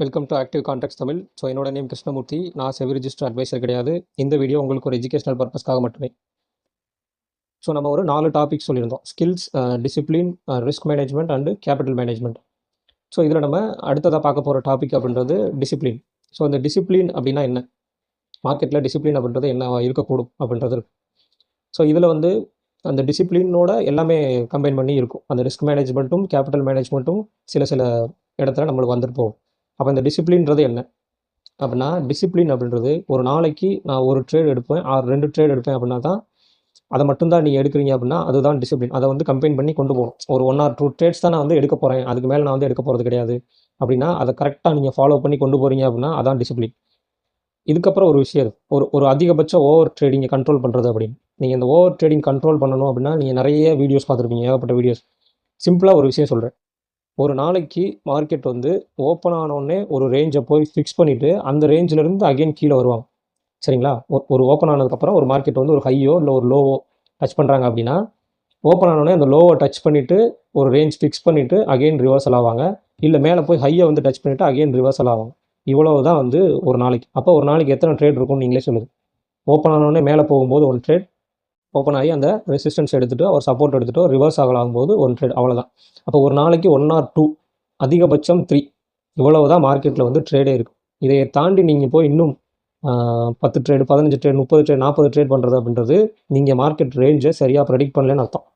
Welcome to active contact Tamil so என்னோட name Krishnamoorthy. நான் SEBI register advisor கிடையாது. இந்த வீடியோ உங்களுக்கு ஒரு எஜுகேஷனல் பர்பஸ்க்காக மட்டுமே. ஸோ நம்ம ஒரு நாலு டாபிக் சொல்லியிருந்தோம். Skills discipline risk management and capital management so இதில் நம்ம அடுத்ததாக பார்க்க போகிற டாபிக் அப்படின்றது டிசிப்ளின் ஸோ இந்த டிசிப்ளின் அப்படின்னா என்ன? மார்க்கெட்டில் டிசிப்ளின் அப்படின்றது என்ன இருக்கக்கூடும் அப்படின்றது ஸோ இதில் வந்து அந்த டிசிப்ளினோட எல்லாமே கம்பைன் பண்ணி இருக்கும். அந்த ரிஸ்க் மேனேஜ்மெண்ட்டும் கேபிட்டல் மேனேஜ்மெண்ட்டும் சில சில இடத்துல நம்மளுக்கு வந்துட்டு போகும். அப்போ இந்த டிசிப்ளின்றது என்ன? அப்படின்னா டிசிப்ளின் அப்படின்றது ஒரு நாளைக்கு நான் ஒரு ட்ரேட் எடுப்பேன் ஆறு ரெண்டு ட்ரேட் எடுப்பேன் அப்படின்னா தான் அதை மட்டும்தான் நீங்கள் எடுக்கிறீங்க அப்படின்னா அதுதான் டிசிப்ளின் அதை வந்து கம்பைன் பண்ணி கொண்டு போகணும். ஒரு ஒன் ஆர் டூ ட்ரேட்ஸ் தான் நான் வந்து எடுக்க போகிறேன் அதுக்கு மேலே நான் வந்து எடுக்க போகிறது கிடையாது. அப்படின்னா அதை கரெக்டாக நீங்கள் ஃபாலோ பண்ணி கொண்டு போகிறீங்க அப்படின்னா அதான் டிசிப்ளின் இதுக்கப்புறம் ஒரு விஷயம் ஒரு ஒரு அதிகபட்ச ஓவர் ட்ரேடிங்கை கண்ட்ரோல் பண்ணுறது அப்படின்னு. நீங்கள் இந்த ஓவர் ட்ரேடிங் கண்ட்ரோல் பண்ணணும் அப்படின்னா நீங்கள் நிறைய வீடியோஸ் பார்த்துருப்பீங்க ஏகப்பட்ட வீடியோஸ் சிம்பிளாக ஒரு விஷயம் சொல்கிறேன் ஒரு நாளைக்கு மார்க்கெட் வந்து ஓப்பன் ஆனோடனே ஒரு ரேஞ்சை போய் ஃபிக்ஸ் பண்ணிவிட்டு அந்த ரேஞ்சிலேருந்து அகைன் கீழே வருவாங்க சரிங்களா? ஒரு- ஒரு ஓப்பன் ஆனதுக்கப்புறம் ஒரு மார்க்கெட் வந்து ஒரு ஹையோ இல்லை ஒரு லோவோ டச் பண்ணுறாங்க அப்படின்னா ஓப்பன் ஆனோடனே அந்த லோவை டச் பண்ணிவிட்டு ஒரு ரேஞ்ச் ஃபிக்ஸ் பண்ணிவிட்டு அகைன் ரிவர்சல் ஆவாங்க. இல்லை மேலே போய் ஹையை வந்து டச் பண்ணிவிட்டு அகைன் ரிவர்சல் ஆவாங்க. இவ்வளவு தான் வந்து ஒரு நாளைக்கு. அப்போ ஒரு நாளைக்கு எத்தனை ட்ரேட் இருக்கும்னு நீங்களே சொல்லுங்கள் ஓப்பன் ஆனோடனே மேலே போகும்போது ஒன் ட்ரேட் ஓப்பன் ஆகி அந்த ரெசிஸ்டன்ஸ் எடுத்துகிட்டு ஒரு சப்போர்ட் எடுத்துகிட்டு ரிவர்ஸ் ஆகலாகும்போது ஒன் ட்ரேட் அவ்வளோதான் அப்போ ஒரு நாளைக்கு ஒன் ஆர் டூ அதிகபட்சம் த்ரீ இவ்வளவு தான் மார்க்கெட்டில் வந்து ட்ரேடே இருக்கும். இதை தாண்டி நீங்கள் போய் இன்னும் பத்து ட்ரேடு பதினஞ்சு ட்ரேட் முப்பது ட்ரேட் நாற்பது ட்ரேட் பண்ணுறது அப்படின்றது நீங்கள் மார்க்கெட் ரேஞ்சை சரியாக ப்ரெடிக்ட் பண்ணலன்னு அர்த்தம்.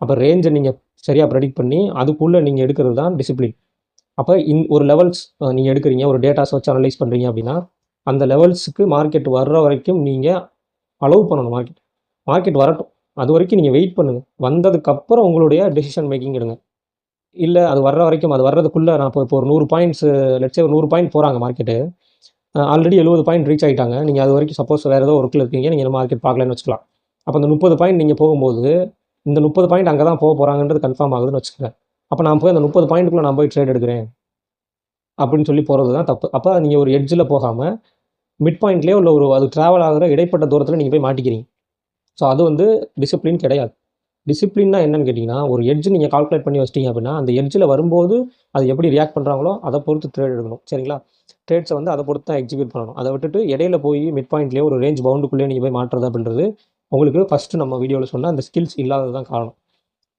அப்போ ரேஞ்சை நீங்கள் சரியாக ப்ரெடிக்ட் பண்ணி அதுக்குள்ளே நீங்கள் எடுக்கிறது தான் டிசிப்ளின் அப்போ இன் ஒரு லெவல்ஸ் நீங்கள் எடுக்கிறீங்க ஒரு டேட்டாஸ் வச்சு அனலைஸ் பண்ணுறீங்க அப்படின்னா அந்த லெவல்ஸுக்கு மார்க்கெட் வர்ற வரைக்கும் நீங்கள் அலோவ் பண்ணணும் மார்க்கெட் மார்க்கெட் வரட்டும். அது வரைக்கும் நீங்கள் வெயிட் பண்ணுங்கள் வந்ததுக்கப்புறம் உங்களுடைய டெசிஷன் மேக்கிங் எடுங்க. இல்லை அது வர்ற வரைக்கும் அது வர்றதுக்குள்ளே நான் இப்போ இப்போ ஒரு நூறு பாயிண்ட்ஸ் லட்சம் ஒரு நூறு பாயிண்ட் போகிறாங்க மார்க்கெட்டு ஆல்ரெடி எழுபது பாயிண்ட் ரீச் ஆகிட்டாங்க நீங்கள் அது வரைக்கும் சப்போஸ் வேறு ஏதோ ஒர்க்கில் இருக்கீங்க. நீங்கள் மார்க்கெட் பார்க்கலன்னு வச்சுக்கலாம். அப்போ அந்த முப்பது பாயிண்ட் நீங்கள் போகும்போது இந்த முப்பது பாயிண்ட் அங்கே தான் போக போகிறாங்கன்றது கன்ஃபார்ம் ஆகுதுன்னு வச்சுக்கோங்க. அப்போ நான் போய் அந்த முப்பது பாயிண்ட்டுக்குள்ளே நான் போய் ட்ரேட் எடுக்கிறேன். அப்படின்னு சொல்லி போகிறது தான் தப்பு. அப்போ நீங்கள் ஒரு எட்ஜில் போகாமல் மிட் பாயிண்ட்லேயே உள்ள ஒரு அது ட்ராவல் ஆகிற இடைப்பட்ட தூரத்தில் நீங்கள் போய் மாட்டிக்கிறீங்க. ஸோ அது வந்து டிசிப்ளின் கிடையாது. டிசிப்ளின்னா என்னன்னு கேட்டிங்கன்னா ஒரு எட்ஜ் நீங்கள் கால்குலேட் பண்ணி வச்சிட்டிங்க அப்படின்னா அந்த எட்ஜில் வரும்போது அது எப்படி ரியாக்ட் பண்ணுறாங்களோ அதை பொறுத்து ட்ரேட் எடுக்கணும். சரிங்களா? ட்ரேட்ஸை வந்து அதை பொறுத்து தான் எக்ஸிக்யூட் பண்ணணும். அதை விட்டுட்டு இடையில போய் மிட் பாயிண்ட்லேயே ஒரு ரேஞ்ச் பவுண்டுக்குள்ளேயே நீங்கள் போய் மாற்றுறது அப்படின்றது உங்களுக்கு ஃபஸ்ட்டு நம்ம வீடியோவில் சொன்னால் அந்த ஸ்கில்ஸ் இல்லாதது தான் காரணம்.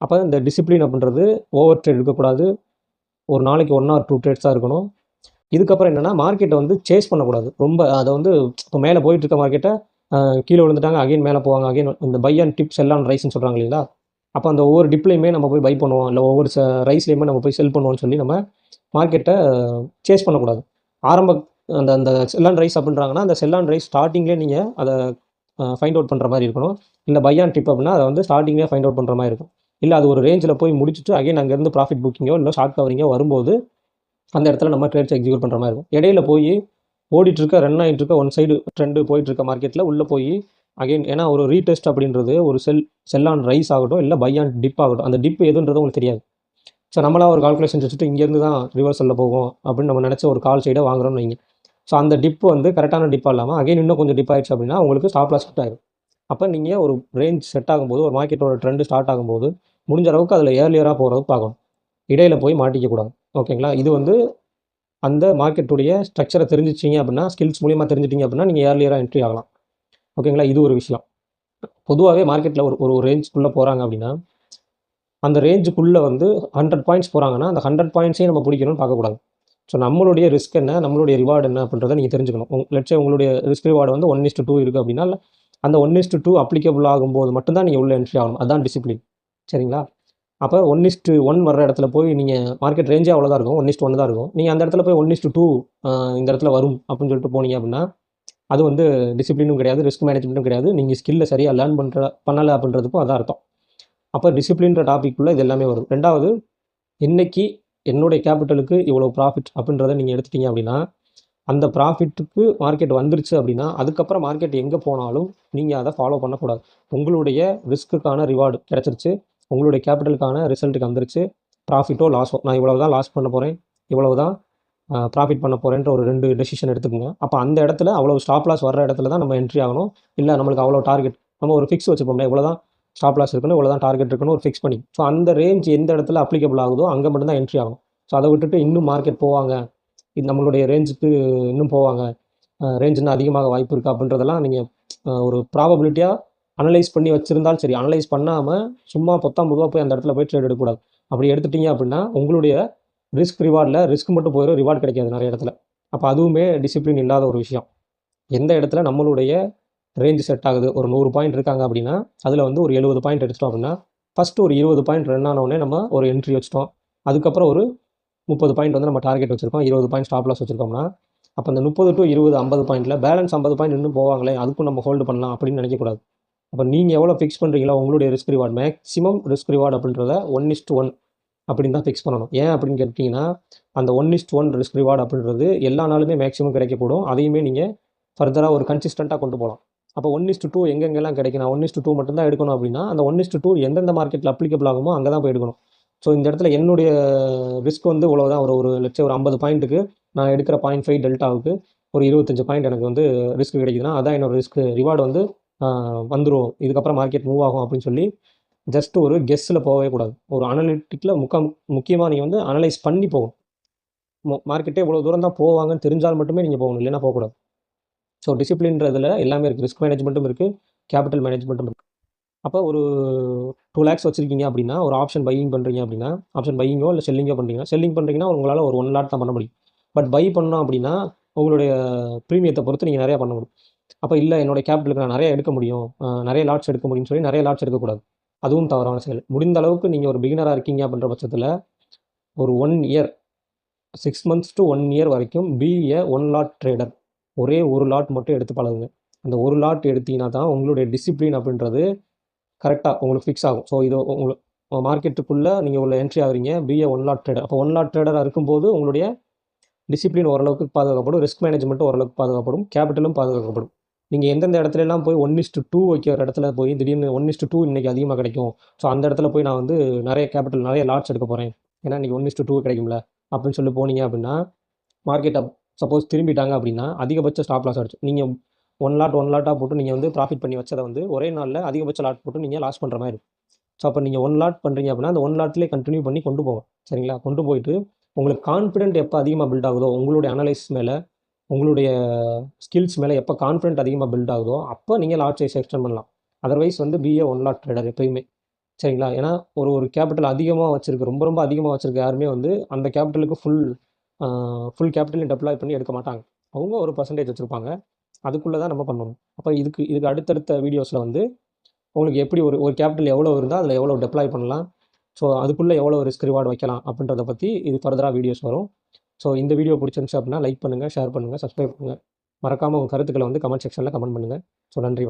அப்போ இந்த டிசிப்ளின் அப்படின்றது ஓவர் ட்ரேட் இருக்கக்கூடாது ஒரு நாளைக்கு ஒன் ஆர் டூ ட்ரேட்ஸாக இருக்கணும். இதுக்கப்புறம் என்னென்னா மார்க்கெட்டை வந்து சேஸ் பண்ணக்கூடாது. ரொம்ப அதை வந்து இப்போ மேலே போயிட்டு இருக்க மார்க்கெட்டை கீழே விழுந்துட்டாங்க அகைன் மேலே போவாங்க அகைன் இந்த பை அண்ட் டிப்ஸ் எல்லாம் ரைஸ்னு சொல்கிறாங்க இல்லைங்களா? அப்போ அந்த ஒவ்வொரு டிப்லையுமே நம்ம போய் பை பண்ணுவோம். இல்லை ஒவ்வொரு ரைஸ்லேயுமே நம்ம போய் செல் பண்ணுவோம்னு சொல்லி நம்ம மார்க்கெட்டை சேஸ் பண்ணக்கூடாது. ஆரம்ப அந்த அந்த செல்லான் ரைஸ் அப்படின்றாங்கன்னா அந்த செல்லான் ரைஸ் ஸ்டார்டிங்லேயே நீங்கள் அதை ஃபைண்ட் அவுட் பண்ணுற மாதிரி இருக்கணும். இல்லை பை அண்ட் டிப் அப்படின்னா அதை வந்து ஸ்டார்டிங்லேயே ஃபைண்ட் அவுட் பண்ணுற மாதிரி இருக்கும். இல்லை அது ஒரு ரேஞ்சில் போய் முடிச்சுட்டு அகைன் அங்கேருந்து ப்ராஃபிட் புக்கிங்கோ இல்லை ஷார்ட் கவரிங்கோ வரும்போது அந்த இடத்துல நம்ம ட்ரேட்ஸ் எக்ஸிக்யூட் பண்ணுற மாதிரி இருக்கும். இடையில போய் ஓடிட்டுருக்க ரன் ஆகிட்டு இருக்க ஒன் சைடு ட்ரெண்டு போயிட்டுருக்க மார்க்கெட்டில் உள்ளே போய் அகைன் ஏன்னா ஒரு ரீடெஸ்ட் அப்படின்றது ஒரு செல் செல் ஆன் ரைஸ் ஆகட்டும் இல்லை பை ஆன் டிப் ஆகட்டும் அந்த டிப் எதுன்றது உங்களுக்கு தெரியாது. ஸோ நம்மளாக ஒரு கால்குலேஷன் வச்சுட்டு இங்கேருந்து தான் ரிவர்சலில் போகும் அப்படின்னு நம்ம நினச்ச ஒரு கால் சைடை வாங்குறோம்னு வைங்க. ஸோ அந்த டிப் வந்து கரெக்டான டிப்பாக இல்லாமல் அகைன் இன்னும் கொஞ்சம் டிப் ஆயிடுச்சு அப்படின்னா உங்களுக்கு ஸ்டாப் லாஸ் செட் ஆகிடும் அப்போ நீங்கள் ஒரு ரேஞ்ச் செட் ஆகும்போது ஒரு மார்க்கெட்டோட ட்ரெண்டு ஸ்டார்ட் ஆகும்போது முடிஞ்ச அளவுக்கு அதில் ஏர்லியராக போகிறது பார்க்கணும். இடையில போய் மாட்டிக்கக்கூடாது ஓகேங்களா இது வந்து அந்த மார்க்கெட்டுடைய ஸ்ட்ரக்சரை தெரிஞ்சிச்சிங்க அப்படின்னா ஸ்கில்ஸ் மூலியமாக தெரிஞ்சிட்டிங்க அப்படின்னா நீங்கள் ஏர்லியராக என்ட்ரி ஆகலாம். ஓகேங்களா? இது ஒரு விஷயம். பொதுவாகவே மார்க்கெட்டில் ஒரு ஒரு ரேஞ்சுக்குள்ளே போகிறாங்க அப்படின்னா அந்த ரேஞ்சுக்குள்ளே வந்து ஹண்ட்ரட் பாயிண்ட்ஸ் போகிறாங்கன்னா அந்த ஹண்ட்ரட் பாயிண்ட்ஸையும் நம்ம பிடிக்கணும்னு பார்க்கக்கூடாது. ஸோ நம்மளுடைய ரிஸ்க் என்ன நம்மளுடைய ரிவார்டு என்ன அப்படின்றத நீங்கள் தெரிஞ்சுக்கணும். உங் லட்சம் உங்களுடைய ரிஸ்க் ரிவார்டு வந்து ஒன் இஸ்ட்டு டூ இருக்குது அப்படின்னா அந்த ஒன் இஸ்டு டூ அப்ளிகபிள் ஆகும்போது மட்டும்தான் நீங்கள் உள்ளே என்ட்ரி ஆகணும். அதுதான் டிசிப்ளின் சரிங்களா? அப்போ ஒன் இஸ்ட்டு ஒன் வர்ற இடத்துல போய் நீங்கள் மார்க்கெட் ரேஞ்சே அவ்வளோதான் இருக்கும். ஒன் இஸ்ட் ஒன்று தான் இருக்கும். நீங்கள் அந்த இடத்துல போய் ஒன் இஸ்ட்டு டூ இந்த இடத்துல வரும் அப்படின்னு சொல்லிட்டு போனீங்க அப்படின்னா அது வந்து டிசிப்ளினும் கிடையாது ரிஸ்க் மேனேஜ்மெண்ட்டும் கிடையாது. நீங்கள் ஸ்கில்லை சரியாக லேர்ன் பண்ணுற பண்ணலை அப்படின்றதுக்கும் அதான் அர்த்தம். அப்போ டிசிப்ளின்ற டாபிக்குள்ளே இது எல்லாமே வரும். ரெண்டாவது இன்றைக்கி என்னுடைய கேபிட்டலுக்கு இவ்வளோ ப்ராஃபிட் அப்படின்றத நீங்கள் எடுத்துட்டீங்க அப்படின்னா அந்த ப்ராஃபிட்டுக்கு மார்க்கெட் வந்துருச்சு அப்படின்னா அதுக்கப்புறம் மார்க்கெட் எங்கே போனாலும் நீங்கள் அதை ஃபாலோ பண்ணக்கூடாது. உங்களுடைய ரிஸ்க்குக்கான ரிவார்டு கிடச்சிருச்சு. உங்களுடைய கேபிட்டலுக்கான ரிசல்ட்டுக்கு வந்துருச்சு. ப்ராஃபிட்டோ லாஸோ நான் இவ்வளவு தான் லாஸ் பண்ண போகிறேன் இவ்வளவு தான் ப்ராஃபிட் பண்ண போகிறேன்ற ஒரு ரெண்டு டெசிஷன் எடுத்துக்கோங்க. அப்போ அந்த இடத்துல அவ்வளோ ஸ்டாப் லாஸ் வர இடத்துல தான் நம்ம என்ட்ரி ஆகணும். இல்லை நம்மளுக்கு அவ்வளோ டார்கெட் நம்ம ஒரு ஃபிக்ஸ் வச்சுப்போம்னா இவ்வளோ தான் ஸ்டாப் லாஸ் இருக்கணும் இவ்வளோ தான் டார்கெட் இருக்கணும் ஒரு ஃபிக்ஸ் பண்ணி. ஸோ அந்த ரேஞ்ச் எந்த இடத்துல அப்ளிகபிள் ஆகுதோ அங்கே மட்டும்தான் என்ட்ரி ஆகும் ஸோ அதை விட்டுட்டு இன்னும் மார்க்கெட் போவாங்க. இது நம்மளுடைய ரேஞ்சுக்கு இன்னும் போவாங்க. ரேஞ்ச் இன்னும் அதிகமாக வாய்ப்பு இருக்குது அப்படின்றதெல்லாம் நீங்கள் ஒரு ப்ராபபிலிட்டியாக அனலைஸ் பண்ணி வச்சுருந்தாலும் சரி அனலைஸ் பண்ணாமல் சும்மா பொத்தாம் பொதுவாக போய் அந்த இடத்துல போய் ட்ரேட் எடுக்கக்கூடாது. அப்படி எடுத்துட்டீங்க அப்படின்னா உங்களுடைய ரிஸ்க் ரிவார்டில் ரிஸ்க் மட்டும் போயிடும் ரிவார்டு கிடைக்காது நிறைய இடத்துல. அப்போ அதுவுமே டிசிப்ளின் இல்லாத ஒரு விஷயம். எந்த இடத்துல நம்மளுடைய ரேஞ்ச் செட் ஆகுது? ஒரு நூறு பாயிண்ட் இருக்காங்க அப்படின்னா அதில் வந்து ஒரு எழுபது பாயிண்ட் எடுத்துட்டோம் அப்படின்னா ஃபஸ்ட்டு ஒரு இருபது பாயிண்ட் ரன் ஆனவுடனே நம்ம ஒரு என்ட்ரி வச்சிட்டோம். அதுக்கப்புறம் ஒரு முப்பது பாயிண்ட் வந்து நம்ம டார்கெட் வச்சுருக்கோம். இருபது பாயிண்ட் ஸ்டாப் லாஸ் வச்சுருக்கோம்னா அப்போ அந்த முப்பது டு இருபது ஐம்பது பாயிண்ட்டில் பேலன்ஸ் ஐம்பது பாயிண்ட் இன்னும் போவாங்களே அதுக்கும் நம்ம ஹோல்டு பண்ணலாம் அப்படின்னு நினைக்கக்கூடாது. அப்போ நீங்கள் எவ்வளோ ஃபிக்ஸ் பண்ணுறீங்களோ உங்களுடைய risk reward maximum risk reward அப்படின்றத ஒன் இஸ்ட் ஒன் அப்படின்னு தான் ஃபிக்ஸ் பண்ணணும். ஏன் அப்படின்னு கேட்டிங்கன்னா அந்த one is to one risk reward அப்படின்றது எல்லா நாளுமே மேக்ஸிமம் கிடைக்கப்படும். அதையுமே நீங்கள் ஃபர்தராக ஒரு கன்சிஸ்டண்ட்டாக கொண்டு போகலாம். அப்போ ஒன் இஸ்ட் டூ எங்கெங்கெல்லாம் கிடைக்கணும் நான் ஒன் இஸ்ட் டூ மட்டும் தான் எடுக்கணும் அப்படின்னா அந்த ஒன் இஸ்ட் டூ எந்தெந்த மார்க்கெட்டில் அப்ளிகபிள் ஆகுமோ அங்கே தான் போய் எடுக்கணும். ஸோ இந்த இடத்துல என்னுடைய ரிஸ்க் வந்து இவ்வளோதான் ஒரு ஒரு லட்சம் ஒரு ஐம்பது பாயிண்ட்டுக்கு நான் எடுக்கிற பாயிண்ட் ஃபைவ் டெல்டாவுக்கு ஒரு இருபத்தஞ்சு பாயிண்ட் எனக்கு வந்து ரிஸ்க் கிடைக்குதுன்னா அதான் என்னோடய ரிஸ்க் ரிவார்டு வந்து வந்துடும் இதுக்கப்புறம் மார்க்கெட் மூவ் ஆகும் அப்படின்னு சொல்லி ஜஸ்ட் ஒரு கெஸ்ஸில் போகவே கூடாது. ஒரு அனலிட்டிக்கில் முக்க முக்கியமாக நீங்கள் வந்து அனலைஸ் பண்ணி போகும் மார்க்கெட்டே இவ்வளோ தூரம் தான் போவாங்கன்னு தெரிஞ்சால் மட்டுமே நீங்கள் போகணும். இல்லைன்னா போகக்கூடாது ஸோ டிசிப்ளின்றதில் எல்லாமே இருக்குது ரிஸ்க் மேனேஜ்மெண்ட்டும் இருக்குது கேபிட்டல் மேனேஜ்மெண்ட்டும் இருக்குது அப்போ ஒரு டூ லேக்ஸ் வச்சுருக்கீங்க அப்படின்னா ஒரு ஆப்ஷன் பையிங் பண்ணுறீங்க அப்படின்னா ஆப்ஷன் பையிங்கோ இல்லை செல்லிங்கோ பண்ணுறீங்கன்னா செல்லிங் பண்ணுறீங்கன்னா உங்களால் ஒரு ஒன் லாட் தான் பண்ண முடியும். பட் பை பண்ணோம் அப்படின்னா உங்களுடைய ப்ரீமியத்தை பொறுத்து நீங்கள் நிறையா பண்ண முடியும் அப்போ இல்லை என்னோட கேபிட்டலுக்கு நான் நிறைய எடுக்க முடியும். நிறைய லாட்ஸ் எடுக்க முடியும்னு சொல்லி நிறைய லாட்ஸ் எடுக்கக்கூடாது. அதுவும் தவறான செயல். முடிந்த அளவுக்கு நீங்கள் ஒரு பிகினராக இருக்கீங்க அப்படின்ற பட்சத்தில் ஒரு one year six months to one year வரைக்கும் be a one lot trader ஒரே ஒரு லாட் மட்டும் எடுத்து பழகுங்க. அந்த ஒரு லாட் எடுத்தீங்கன்னா தான் உங்களுடைய டிசிப்ளின் அப்படின்றது கரெக்டாக உங்களுக்கு ஃபிக்ஸ் ஆகும். ஸோ இது உங்களுக்கு மார்க்கெட்டுக்குள்ளே நீங்கள் உள்ள என்ட்ரி ஆகுறீங்க. Be a one lot trader அப்போ ஒன் லாட் ட்ரேடராக இருக்கும்போது உங்களுடைய டிசிப்ளின் ஓரளவுக்கு பாதுகாக்கப்படும். ரிஸ்க் மேனேஜ்மெண்ட்டும் ஓரளவுக்கு பாதுகாக்கப்படும். கேபிட்டலும் பாதுகாக்கப்படும். நீங்கள் எந்தெந்த இடத்துலலாம் போய் ஒன் இஸ்ட்டு டூ வைக்கிற இடத்துல போய் திடீர்னு ஒன் இஸ்ட்டு டூ இன்றைக்கி அதிகமாக கிடைக்கும். ஸோ அந்த இடத்துல போய் நான் வந்து நிறைய கேபிட்டல் நிறைய லாட்ஸ் எடுக்க போகிறேன் ஏன்னா இன்றைக்கி ஒன் இஸ்ட்டு டூ கிடைக்கும்ல. அப்படின்னு சொல்லி போனீங்க அப்படின்னா மார்க்கெட்டை சப்போஸ் திரும்பிட்டாங்க அப்படின்னா அதிகபட்ச ஸ்டாப் லாஸ் ஆகிடுச்சு நீங்கள் ஒன் லாட் ஒன் லாட்டாக போட்டு நீங்கள் வந்து ப்ராஃபிட் பண்ணி வச்சதை வந்து ஒரே நாளில் அதிகபட்ச லாட் போட்டு நீங்கள் லாஸ் பண்ணுற மாதிரி. இருக்கும் ஸோ அப்போ நீங்கள் ஒன் லாட் பண்ணுறீங்க அப்படின்னா அந்த ஒன் லாட்லேயே கண்டினியூ பண்ணி கொண்டு போவோம் சரிங்களா? கொண்டு போயிட்டு உங்களுக்கு கான்ஃபிடென்ட் எப்போ அதிகமாக பில்ட் ஆகுதோ உங்களுடைய அனலைஸ் மேலே உங்களுடைய ஸ்கில்ஸ் மேலே எப்போ கான்ஃபிடென்ட் அதிகமாக பில்ட் ஆகுதோ அப்போ நீங்கள் லாட் சைஸ் எக்ஸ்டெண்ட் பண்ணலாம். அதர்வைஸ் வந்து be a one lot trader எப்பயுமே. சரிங்களா? ஏன்னா ஒரு ஒரு கேபிட்டல் அதிகமாக வச்சுருக்கு ரொம்ப ரொம்ப அதிகமாக வச்சுருக்க யாருமே வந்து அந்த கேபிட்டலுக்கு ஃபுல் ஃபுல் கேபிட்டலையும் டெப்ளாய் பண்ணி எடுக்க மாட்டாங்க. அவங்க ஒரு பர்சன்டேஜ் வச்சுருப்பாங்க. அதுக்குள்ளே தான் நம்ம பண்ணணும். அப்போ இதுக்கு இதுக்கு அடுத்தடுத்த வீடியோஸில் வந்து உங்களுக்கு எப்படி ஒரு ஒரு கேபிட்டல் எவ்வளோ இருந்தால் அதில் எவ்வளோ டெப்ளாய் பண்ணலாம் ஸோ அதுக்குள்ளே எவ்வளோ ரிஸ்க் ரிவார்டு வைக்கலாம் அப்படின்றத பற்றி இது ஃபர்தராக வீடியோஸ் வரும். ஸோ இந்த வீடியோ பிடிச்சிருந்துச்சு அப்படின்னா லைக் பண்ணுங்கள் ஷேர் பண்ணுங்கள் சப்ஸ்கிரைப் பண்ணுங்கள் மறக்காமல் உங்கள் கருத்துக்களை வந்து கமெண்ட் செக்ஷனில் கமெண்ட் பண்ணுங்கள் ஸோ நன்றி